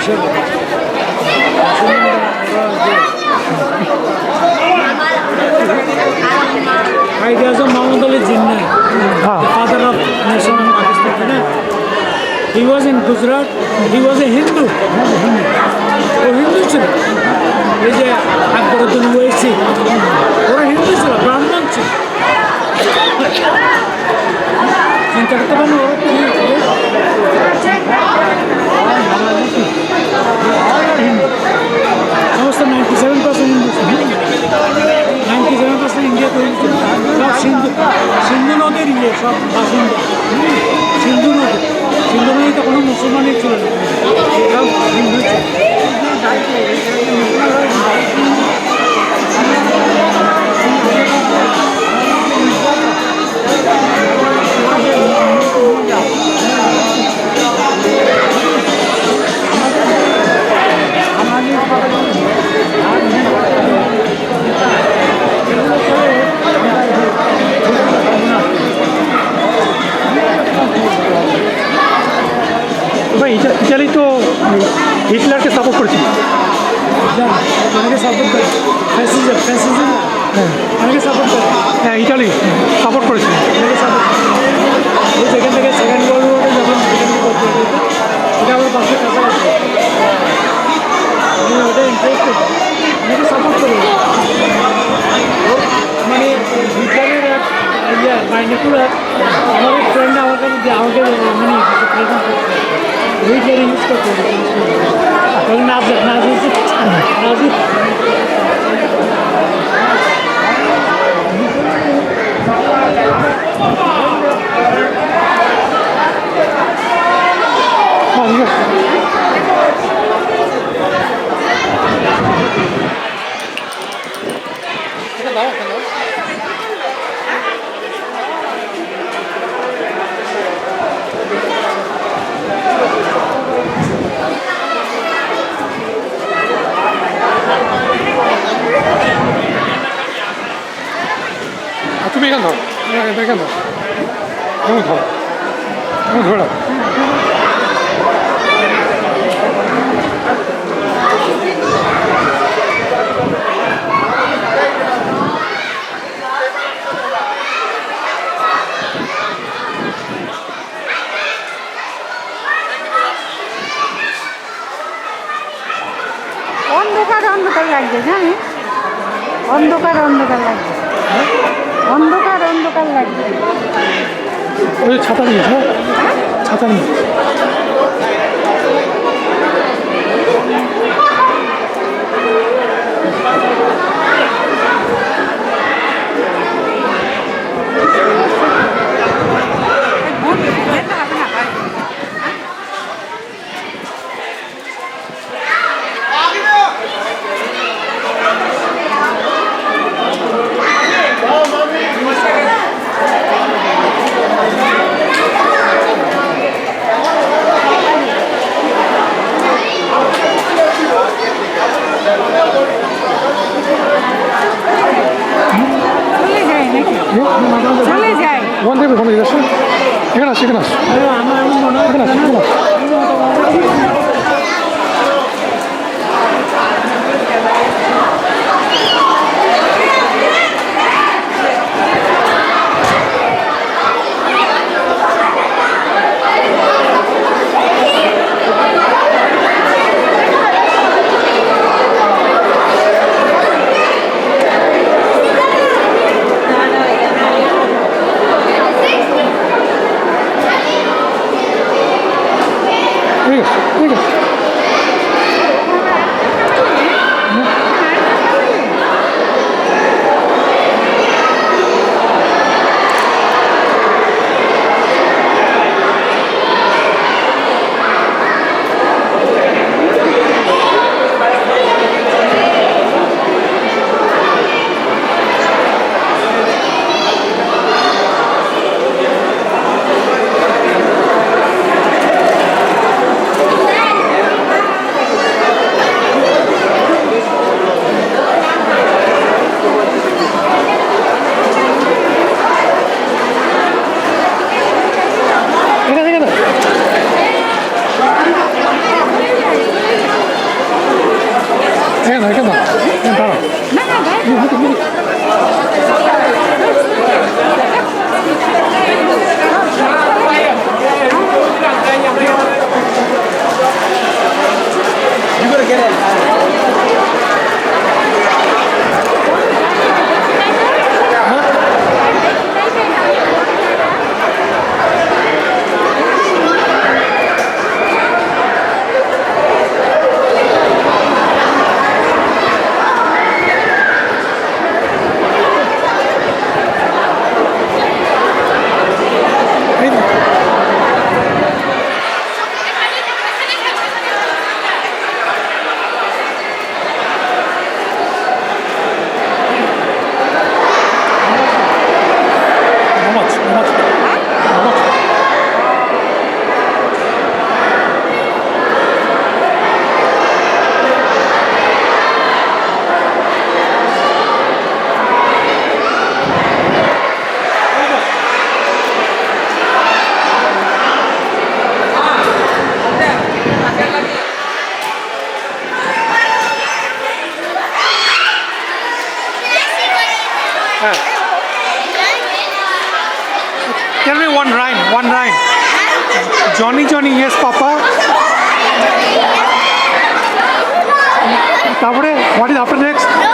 ওদের এই বিষয়ে মুসলমানরা ওরা যে কায়দে আজম মোহাম্মদ আলী জিন্না হ্যাঁ father of nation of Pakistan, you know. He was in Gujarat. He was a Hindu. ও হিন্দু ছিল এই যে আকবরুদ্দিন ওয়েসি ওরা হিন্দু ছিল ব্রাহ্মণ ছিল চিন্তা করতে পারেন তো হিটলারকে সাপোর্ট করেছিল যা, অনেকে সাপোর্ট করে। ফ্যাসিজম ফ্যাসিজম অনেকে সাপোর্ট করে। হ্যাঁ ইটালি সাপোর্ট করেছিল অনেকে সাপোর্ট করে। এই যেখান থেকে সেকেন্ড ওয়ার্ল্ড ওয়ারে যখন সেকেন্ড করতে হতো এটা আমার পাশে কাছাকাছি আমি ওটা ইন্টারেস্টেড অনেকে সাপোর্ট করে। মানে বিজ্ঞানের এক ইয়ে বাইনিকুলার এক ফ্রেন্ড আমার যে আমাকে মানে Bakın ne yapacak? Ne yapıyorsun? Ne yapıyorsun? Tamam yok. এখান ধরো এমন ধরো এমন ধরে রাখো 어, 예, 차단이죠? 차단. Tell me one rhyme, one rhyme. Johnny, Johnny, yes, Papa. What is after next?